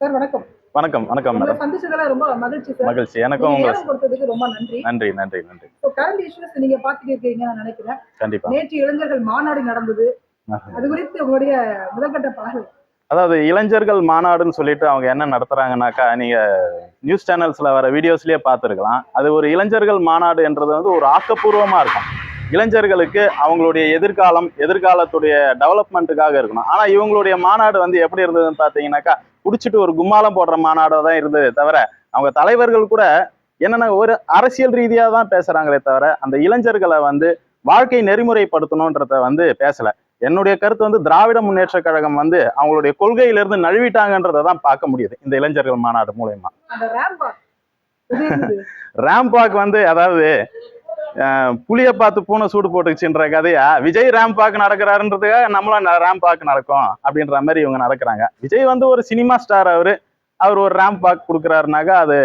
Sir வணக்கம். வணக்கம் வணக்கம் மேடம் சந்திச்சதுல ரொம்ப மகிழ்ச்சி சார். மகிழ்ச்சி. எனக்கும் உங்களை கொடுத்ததுக்கு ரொம்ப நன்றி. நன்றி நன்றி நன்றி. ஸோ கரண்ட் இஷ்யூஸ் நீங்க பாத்துட்டு இருக்கீங்க நான் நினைக்கிறேன். கண்டிப்பா. நேற்று இளைஞர்கள் மாநாடு நடந்தது. அது குறித்து உங்களுடைய முதற்கட்ட பார்வை. அதாவது இளைஞர்கள் மாநாடுன்னு சொல்லிட்டு அவங்க என்ன நடத்துறாங்கனாக்கா நீங்க நியூஸ் சேனல்ஸ்ல வர வீடியோஸ்லயே பார்த்துருக்கலாம். அது ஒரு இளைஞர்கள் மாநாடு என்றது வந்து ஒரு ஆக்கப்பூர்வமா இருக்கும். இளைஞர்களுக்கு அவங்களுடைய எதிர்காலம் எதிர்காலத்துடைய டெவலப்மெண்ட்டுக்காக இருக்கணும். ஆனா இவங்களுடைய மாநாடு வந்து எப்படி இருந்ததுன்னு பார்த்தீங்கன்னாக்கா குடிச்சிட்டு ஒரு கும்மாளம் போடுற மாநாடாக தான் இருந்ததே தவிர அவங்க தலைவர்கள் கூட என்னென்ன ஒரு அரசியல் ரீதியாக தான் பேசுறாங்களே தவிர அந்த இளைஞர்களை வந்து வாழ்க்கை நெறிமுறைப்படுத்தணுன்றத வந்து பேசல. என்னுடைய கருத்து வந்து திராவிட முன்னேற்ற கழகம் வந்து அவங்களுடைய கொள்கையிலிருந்து நழுவிட்டாங்கன்றதை தான் பார்க்க முடியுது இந்த இளைஞர்கள் மாநாடு மூலயமா. ரேம்பாக் வந்து அதாவது புளிய பார்த்து பூனை சூடு போட்டுச்சுன்ற கதையா? விஜய் ரேம்பாக் நடக்கிறாருன்றதுக்காக நம்மளும் ரேம்பாக் நடக்கும் அப்படின்ற மாதிரி இவங்க நடக்கிறாங்க. விஜய் வந்து ஒரு சினிமா ஸ்டார் அவரு. அவர் ஒரு ரேம்பாக் கொடுக்குறாருனாக்கா அது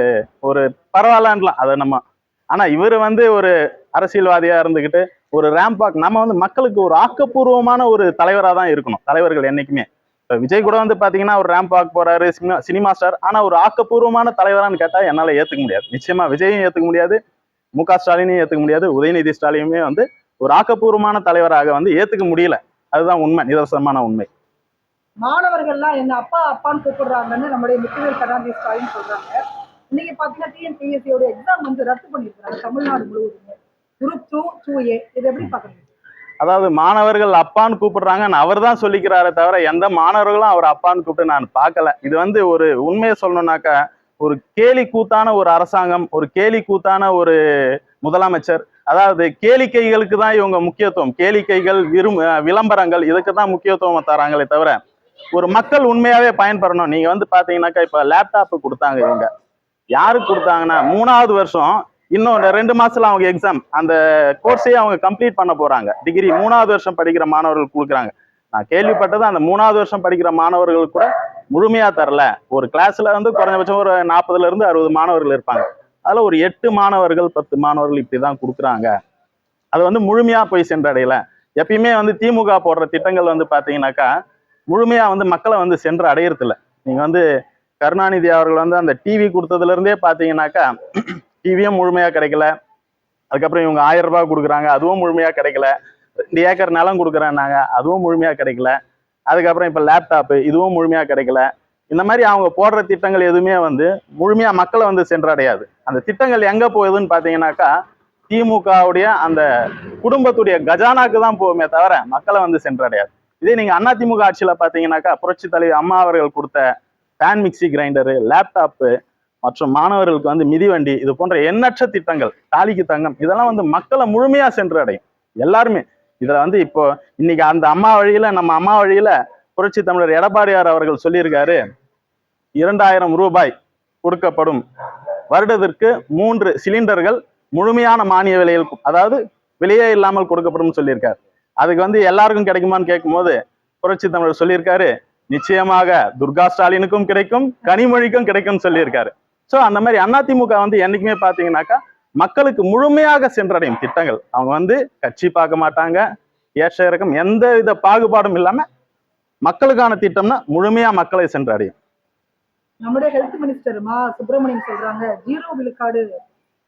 ஒரு பரவாயில்லான்லாம் அதை நம்ம. ஆனா இவர் வந்து ஒரு அரசியல்வாதியா இருந்துக்கிட்டு ஒரு ரேம் பார்க் நம்ம வந்து மக்களுக்கு ஒரு ஆக்கப்பூர்வமான ஒரு தலைவராக தான் இருக்கணும் தலைவர்கள் என்னைக்குமே. இப்போ விஜய் கூட வந்து பார்த்தீங்கன்னா ஒரு ரேம் பார்க் போறாரு சினிமா சினிமா ஸ்டார். ஆனால் ஒரு ஆக்கப்பூர்வமான தலைவரான்னு கேட்டால் என்னால் ஏற்றுக்க முடியாது. நிச்சயமாக விஜயும் ஏற்றுக்க முடியாது. மு க ஸ்டாலினையும் ஏத்துக்க முடியாது. உதயநிதி ஸ்டாலினுமே வந்து ஒரு ஆக்கப்பூர்வமான தலைவராக வந்து ஏத்துக்க முடியல. அதுதான் உண்மை நிதர்சனமான உண்மை. மாணவர்கள்லாம் என்ன அப்பா அப்பான்னு கூப்பிடுறாங்கன்னு நம்முடைய முத்துவேல் கருணாநிதி ஸ்டாலின் சொல்றாங்க. இன்னைக்கு பாத்தீங்கன்னா டிஎன்பிஎஸ்சியோட எக்ஸாம் வந்து ரத்து பண்ணிருக்காங்க தமிழ்நாடு முழுவதுமே. குரூப் டூ டூ ஏ இது எப்படி பாக்குறீங்க அதாவது மாணவர்கள் அப்பான்னு கூப்பிடுறாங்க அவர் தான் சொல்லிக்கிறாரே தவிர எந்த மாணவர்களும் அவர் அப்பான்னு கூப்பிட்டு நான் பார்க்கல. இது வந்து ஒரு உண்மையை சொல்லணும்னாக்கா ஒரு கேலி கூத்தான ஒரு அரசாங்கம் ஒரு கேலி கூத்தான ஒரு முதலமைச்சர் அதாவது கேளிக்கைகளுக்கு தான் இவங்க முக்கியத்துவம். கேளிக்கைகள் விரும் விளம்பரங்கள் இதுக்கு தான் முக்கியத்துவம் தராங்களே தவிர ஒரு மக்கள் உண்மையாவே பயன்பெறணும். நீங்க வந்து பாத்தீங்கன்னாக்கா இப்ப லேப்டாப் கொடுத்தாங்க இவங்க. யாருக்கு கொடுத்தாங்கன்னா மூணாவது வருஷம் இன்னும் ரெண்டு மாசத்துல அவங்க எக்ஸாம் அந்த கோர்ஸையே அவங்க கம்ப்ளீட் பண்ண போறாங்க. டிகிரி மூணாவது வருஷம் படிக்கிற மாணவர்கள் கொடுக்குறாங்க. நான் கேள்விப்பட்டது அந்த மூணாவது வருஷம் படிக்கிற மாணவர்கள் கூட முழுமையா தரல. ஒரு கிளாஸ்ல வந்து குறைஞ்சபட்சம் ஒரு நாற்பதுல இருந்து அறுபது மாணவர்கள் இருப்பாங்க. அதுல ஒரு எட்டு மாணவர்கள் பத்து மாணவர்கள் இப்படிதான் கொடுக்குறாங்க. அது வந்து முழுமையா போய் சென்றடையல. எப்பயுமே வந்து திமுக போடுற திட்டங்கள் வந்து பாத்தீங்கன்னாக்கா முழுமையா வந்து மக்களை வந்து சென்று அடையறதில்ல. நீங்க வந்து கருணாநிதி அவர்கள் வந்து அந்த டிவி கொடுத்ததுல இருந்தே பாத்தீங்கன்னாக்கா டிவியும் முழுமையா கிடைக்கல. அதுக்கப்புறம் இவங்க ஆயிரம் ரூபாய் கொடுக்குறாங்க அதுவும் முழுமையா கிடைக்கல. ரெண்டு ஏக்கர் நிலம் கொடுக்குறேன்னாங்க. அதுவும் முழுமையாக கிடைக்கல. அதுக்கப்புறம் இப்போ லேப்டாப்பு இதுவும் முழுமையாக கிடைக்கல. இந்த மாதிரி அவங்க போடுற திட்டங்கள் எதுவுமே வந்து முழுமையாக மக்களை வந்து சென்றடையாது. அந்த திட்டங்கள் எங்கே போகுதுன்னு பார்த்தீங்கன்னாக்கா திமுகவுடைய அந்த குடும்பத்துடைய கஜானாக்கு தான் போகுமே தவிர மக்களை வந்து சென்றடையாது. இதே நீங்க அதிமுக ஆட்சியில் பார்த்தீங்கன்னாக்கா புரட்சி தலைவர் அம்மா அவர்கள் கொடுத்த ஃபேன் மிக்சி கிரைண்டரு லேப்டாப்பு மற்றும் மாணவர்களுக்கு வந்து மிதிவண்டி இது போன்ற எண்ணற்ற திட்டங்கள் தாலிக்கு தங்கம் இதெல்லாம் வந்து மக்களை முழுமையாக சென்று அடையும் எல்லாருமே இதுல வந்து இப்போ இன்னைக்கு அந்த அம்மா வழியில நம்ம அம்மா வழியில புரட்சி தமிழர் எடப்பாடியார் அவர்கள் சொல்லியிருக்காரு இரண்டாயிரம் ரூபாய் கொடுக்கப்படும். வருடத்திற்கு மூன்று சிலிண்டர்கள் முழுமையான மானிய விலையில் அதாவது விலையே இல்லாமல் கொடுக்கப்படும் சொல்லியிருக்காரு. அதுக்கு வந்து எல்லாருக்கும் கிடைக்குமான்னு கேட்கும்போது புரட்சி தமிழர் சொல்லியிருக்காரு நிச்சயமாக துர்கா ஸ்டாலினுக்கும் கிடைக்கும் கனிமொழிக்கும் கிடைக்கும்னு சொல்லியிருக்காரு. ஸோ அந்த மாதிரி அதிமுக வந்து என்னைக்குமே பார்த்தீங்கன்னாக்கா மக்களுக்கு முழுமையாக சென்றடையும் திட்டங்கள். அவங்க வந்து கட்சி பார்க்க மாட்டாங்க ஏற்ற இறக்கம் எந்த வித பாகுபாடும் இல்லாம மக்களுக்கான திட்டம்னா முழுமையா மக்களை சென்றடையும். நம்முடைய ஹெல்த் மினிஸ்டர் மா சுப்பிரமணியம் சொல்றாங்க ஜீரோ விழுக்காடு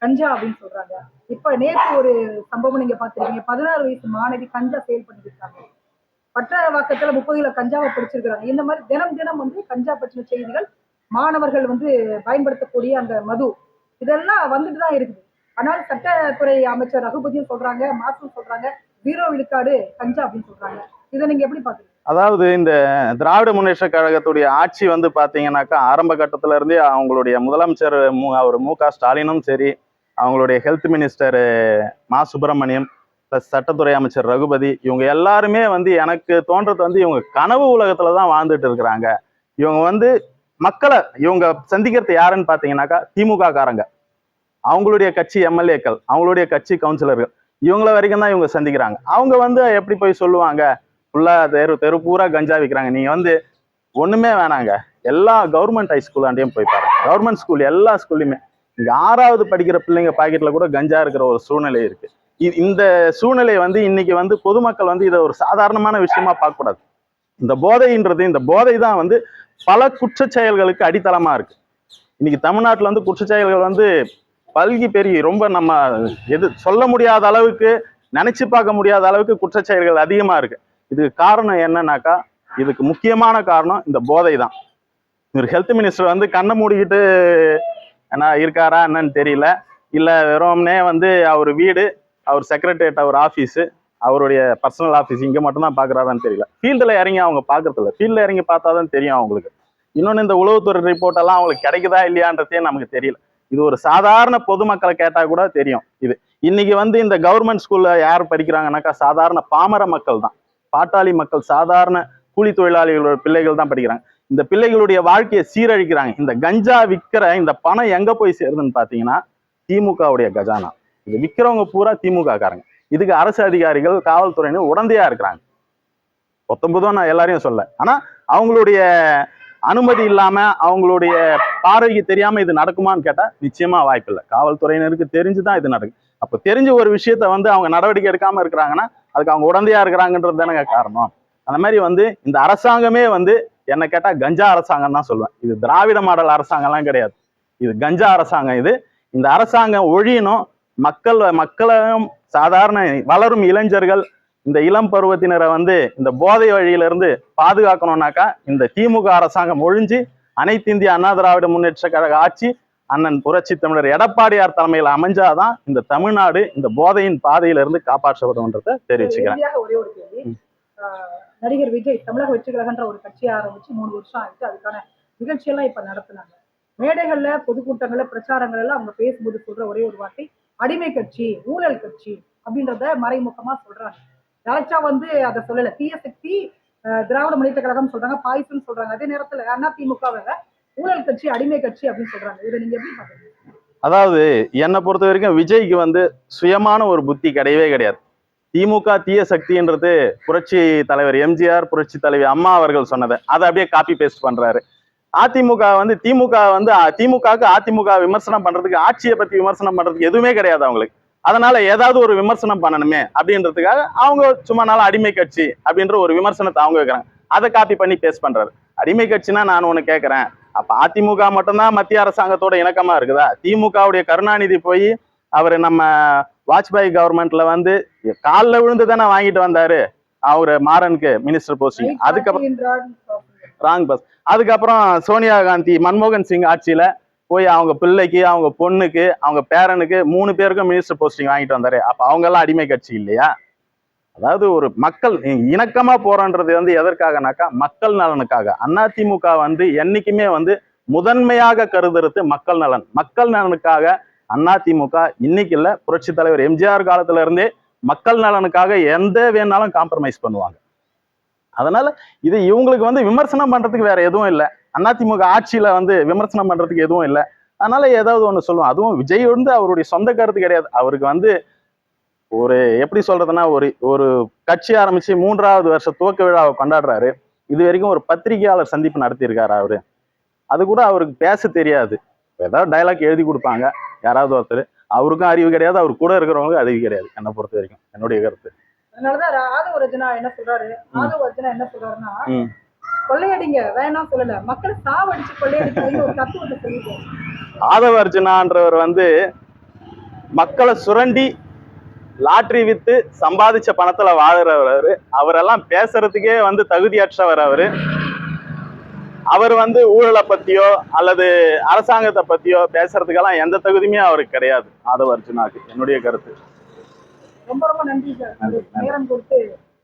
கஞ்சா அப்படின்னு சொல்றாங்க. இப்ப நேற்று ஒரு சம்பவம் நீங்க பாத்துருக்கீங்க பதினாறு வயசு மாணவி கஞ்சா சேல் பண்ணிட்டு இருக்காங்க பட்டவாக்கத்துல முப்பது கிலோ கஞ்சாவை பிடிச்சிருக்கிறாங்க. இந்த மாதிரி தினம் தினம் வந்து கஞ்சா பற்றின செய்திகள் மாணவர்கள் வந்து பயன்படுத்தக்கூடிய அந்த மது. இதெல்லாம் வந்துட்டு தான் இருக்குது. ஆனால் சட்டத்துறை அமைச்சர் ரகுபதியும் சொல்றாங்க மாசும் சொல்றாங்க ஜீரோ விழுக்காடு கஞ்சா அப்படின்னு சொல்றாங்க. இதை நீங்க எப்படி பாக்குறீங்க அதாவது இந்த திராவிட முன்னேற்ற கழகத்துடைய ஆட்சி வந்து பாத்தீங்கன்னாக்கா ஆரம்ப கட்டத்துல இருந்தே அவங்களுடைய முதலமைச்சர் மு அவர் மு க ஸ்டாலினும் சரி அவங்களுடைய ஹெல்த் மினிஸ்டர் மா சுப்பிரமணியம் ப்ளஸ் சட்டத்துறை அமைச்சர் ரகுபதி இவங்க எல்லாருமே வந்து எனக்கு தோன்றது வந்து இவங்க கனவு உலகத்துல தான் வாழ்ந்துட்டு இருக்கிறாங்க. இவங்க வந்து மக்களை இவங்க சந்திக்கிறது யாருன்னு பாத்தீங்கன்னாக்கா திமுக காரங்க அவங்களுடைய கட்சி எம்எல்ஏக்கள் அவங்களுடைய கட்சி கவுன்சிலர்கள் இவங்கள வரைக்கும் தான் இவங்க சந்திக்கிறாங்க. அவங்க வந்து எப்படி போய் சொல்லுவாங்க? ஃபுல்லா தெரு தெரு பூரா கஞ்சா விற்கிறாங்க நீங்க வந்து ஒண்ணுமே வேணாங்க. எல்லா கவர்மெண்ட் ஹை ஸ்கூலாண்டையும் போய் பாருங்க. கவர்மெண்ட் ஸ்கூல் எல்லா ஸ்கூல்லையுமே இங்க ஆறாவது படிக்கிற பிள்ளைங்க பாக்கெட்ல கூட கஞ்சா இருக்கிற ஒரு சூழ்நிலை இருக்கு. இந்த சூழ்நிலை வந்து இன்னைக்கு வந்து பொதுமக்கள் வந்து இதை ஒரு சாதாரணமான விஷயமா பார்க்கக்கூடாது. இந்த போதைன்றது இந்த போதை தான் வந்து பல குற்ற செயல்களுக்கு அடித்தளமா இருக்கு. இன்னைக்கு தமிழ்நாட்டில் வந்து குற்றச்செயல்கள் வந்து பல்கி பெருகி ரொம்ப நம்ம எது சொல்ல முடியாத அளவுக்கு நினைச்சு பார்க்க முடியாத அளவுக்கு குற்றச்செயல்கள் அதிகமாக இருக்குது இருக்கு. இதுக்கு காரணம் என்னன்னாக்கா இதுக்கு முக்கியமான காரணம் இந்த போதை தான். இவர் ஹெல்த் மினிஸ்டர் வந்து கண்ணை மூடிக்கிட்டு என்ன இருக்காரா என்னன்னு தெரியல. இல்லை வெறும்னே வந்து அவர் வீடு அவர் செக்ரட்டரியேட் அவர் ஆஃபீஸு அவருடைய பர்சனல் ஆஃபீஸ் இங்கே மட்டும்தான் பார்க்குறாரான்னு தெரியல. ஃபீல்டில் இறங்கி அவங்க பார்க்குறதில்ல ஃபீல்டில் இறங்கி பார்த்தா தான் தெரியும் அவங்களுக்கு. இன்னொன்று இந்த உளவுத்துறை ரிப்போர்ட்டெல்லாம் அவங்களுக்கு கிடைக்குதா இல்லையான்றதே நமக்கு தெரியல. இது ஒரு சாதாரண பொதுமக்களை கேட்டால் கூட தெரியும் இது. இன்னைக்கு வந்து இந்த கவர்மெண்ட் ஸ்கூல்ல யார் படிக்கிறாங்கன்னாக்கா சாதாரண பாமர மக்கள் தான். பாட்டாளி மக்கள் சாதாரண கூலி தொழிலாளிகளோட பிள்ளைகள் தான் படிக்கிறாங்க. இந்த பிள்ளைகளுடைய வாழ்க்கையை சீரழிக்கிறாங்க. இந்த கஞ்சா விற்கிற இந்த பணம் எங்க போய் சேருதுன்னு பார்த்தீங்கன்னா திமுகவுடைய கஜானா. இது விற்கிறவங்க பூரா திமுக காரங்க இதுக்கு அரசு அதிகாரிகள் காவல்துறையினர் உடந்தையா இருக்கிறாங்க. பத்தொன்பதும் நான் எல்லாரையும் சொல்ல ஆனா அவங்களுடைய அனுமதி இல்லாம அவங்களுடைய பார்வைக்கு தெரியாம இது நடக்குமான்னு கேட்டா நிச்சயமா வாய்ப்பு இல்லை. காவல்துறையினருக்கு தெரிஞ்சுதான் இது நடக்கும் அப்ப தெரிஞ்ச ஒரு விஷயத்த வந்து அவங்க நடவடிக்கை எடுக்காம இருக்கிறாங்கன்னா அதுக்கு அவங்க உடந்தையா இருக்கிறாங்கன்றது தானே காரணம். அந்த மாதிரி வந்து இந்த அரசாங்கமே வந்து என்ன கேட்டா கஞ்சா அரசாங்கம் தான் சொல்லுவேன். இது திராவிட மாடல் அரசாங்கம்லாம் கிடையாது. இது கஞ்சா அரசாங்கம் இது. இந்த அரசாங்கம் ஒழியணும். மக்கள் மக்களையும் சாதாரண வளரும் இளைஞர்கள் இந்த இளம் பருவத்தினரை வந்து இந்த போதை வழியில இருந்து பாதுகாக்கணும்னாக்கா இந்த திமுக அரசாங்கம் ஒழிஞ்சு அனைத்து இந்திய அண்ணா திராவிட முன்னேற்ற கழக ஆட்சி அண்ணன் புரட்சி தமிழர் எடப்பாடியார் தலைமையில் அமைஞ்சாதான் இந்த தமிழ்நாடு இந்த போதையின் பாதையில இருந்து காப்பாற்றப்படும்ன்றத தெரிவிச்சுக்கிறேன். நடிகர் விஜய் தமிழக வெற்றி கழகன்ற ஒரு கட்சியை ஆரம்பிச்சு மூணு வருஷம் ஆயிட்டு அதுக்கான நிகழ்ச்சியெல்லாம் இப்ப நடத்துனாங்க. மேடைகள்ல பொதுக்கூட்டங்கள்ல பிரச்சாரங்கள் எல்லாம் அவங்க பேசும்போது சொல்ற ஒரே ஒரு வார்த்தை அடிமை கட்சி ஊழல் கட்சி அப்படின்றத மறைமுகமா சொல்றாங்க. டைரக்டா வந்து அதை சொல்லல. தீய சக்தி திராவிட முன்னேற்ற கழகம் சொல்றாங்க பாய்சன் சொல்றாங்க. அதே நேரத்துல அண்ணா திமுகவை ஊழல் கட்சி அடிமை கட்சி அப்படின்னு சொல்றாங்க. இதை நீங்க எப்படி பாக்குறீங்க அதாவது என்னை பொறுத்த வரைக்கும் விஜய்க்கு வந்து சுயமான ஒரு புத்தி கிடையவே கிடையாது. திமுக தீய சக்தின்றது புரட்சி தலைவர் எம்ஜிஆர் புரட்சி தலைவி அம்மா அவர்கள் சொன்னதை. அதை அப்படியே காப்பி பேஸ்ட் பண்றாரு. அதிமுக வந்து திமுக வந்து திமுகவுக்கு அதிமுக விமர்சனம் பண்றதுக்கு ஆட்சியை பத்தி விமர்சனம் பண்றதுக்கு எதுவுமே கிடையாது அவங்களுக்கு. அதனால ஏதாவது ஒரு விமர்சனம் பண்ணணுமே அப்படின்றதுக்காக அவங்க சும்மா நாள அடிமை கட்சி அப்படின்ற ஒரு விமர்சனத்தை அவங்க வைக்கிறாங்க. அதை காப்பி பண்ணி பேஸ்ட் பண்றாரு. அடிமை கட்சினா நான் ஒண்ணு கேட்கறேன் அப்ப அதிமுக மட்டும்தான் மத்திய அரசாங்கத்தோட இணக்கமா இருக்குதா? திமுகவுடைய கருணாநிதி போய் அவர் நம்ம வாஜ்பாய் கவர்மெண்ட்ல வந்து காலில் விழுந்து தானே வாங்கிட்டு வந்தாரு. அவரு மாறனுக்கு மினிஸ்டர் போஸ்டிங் அதுக்கப்புறம் ராங் பஸ். அதுக்கப்புறம் சோனியா காந்தி மன்மோகன் சிங் ஆட்சியில போய் அவங்க பிள்ளைக்கு அவங்க பொண்ணுக்கு அவங்க பேரனுக்கு மூணு பேருக்கும் மினிஸ்டர் போஸ்டிங் வாங்கிட்டு வந்தாரு. அப்ப அவங்கெல்லாம் அடிமை கட்சி இல்லையா? அதாவது ஒரு மக்கள் இணக்கமா போறன்றது வந்து எதற்காகனாக்கா மக்கள் நலனுக்காக. அதிமுக வந்து என்னைக்குமே வந்து முதன்மையாக கருதுறது மக்கள் நலன். மக்கள் நலனுக்காக அதிமுக இன்னைக்கு இல்ல புரட்சி தலைவர் எம்ஜிஆர் காலத்துல இருந்தே மக்கள் நலனுக்காக எந்த வேணாலும் காம்ப்ரமைஸ் பண்ணுவாங்க. அதனால இது இவங்களுக்கு வந்து விமர்சனம் பண்றதுக்கு வேற எதுவும் இல்லை. அதிமுக ஆட்சியில வந்து விமர்சனம் பண்றதுக்கு எதுவும் இல்லை. அதனால ஏதாவது ஒன்று சொல்லுவோம். அதுவும் விஜய் வந்து அவருடைய சொந்த கருத்து கிடையாது. அவருக்கு வந்து ஒரு எப்படி சொல்றதுன்னா ஒரு ஒரு கட்சி ஆரம்பிச்சு மூன்றாவது வருஷ துவக்க விழாவை கொண்டாடுறாரு. இது வரைக்கும் ஒரு பத்திரிகையாளர் சந்திப்பு நடத்தியிருக்காரு அவரு. அது கூட அவருக்கு பேச தெரியாது. ஏதாவது டைலாக் எழுதி கொடுப்பாங்க. யாராவது ஒருத்தர். அவருக்கும் அறிவு கிடையாது. அவர் கூட இருக்கிறவங்களுக்கு அறிவு கிடையாது. என்னை பொறுத்த வரைக்கும். என்னுடைய கருத்து. அதனாலதான் ஆதவ ரஜனா என்ன சொல்றாரு? ஆதவ ரஜனா என்ன சொல்றாருன்னா. கொள்ளையடிங்க வேணாம் சொல்லல. மக்கள் சாவடிச்சு கொள்ளையடிக்கிறீங்க ஒரு தத்துவத்தை சொல்லிட்டு ஆதவ அர்ஜுனான்றவர் வந்து மக்களை சுரண்டி லாட்ரி வித்து சம்பாதிச்ச பணத்துல வாழுறவர் அவரு. அவரெல்லாம் பேசுறதுக்கே வந்து தகுதியற்றவர் அவரு. அவர் வந்து ஊழலை பத்தியோ அல்லது அரசாங்கத்தை பத்தியோ பேசுறதுக்கெல்லாம் எந்த தகுதியுமே அவருக்கு கிடையாது ஆதவ அர்ஜுனாக்கு என்னுடைய கருத்து. ரொம்ப ரொம்ப நன்றி சார். நேரம் கொடுத்து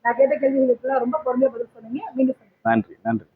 நான் கேட்ட கேள்விகளுக்கு ரொம்ப பொறுமையா பதில் சொன்னீங்க மீண்டும். நன்றி நன்றி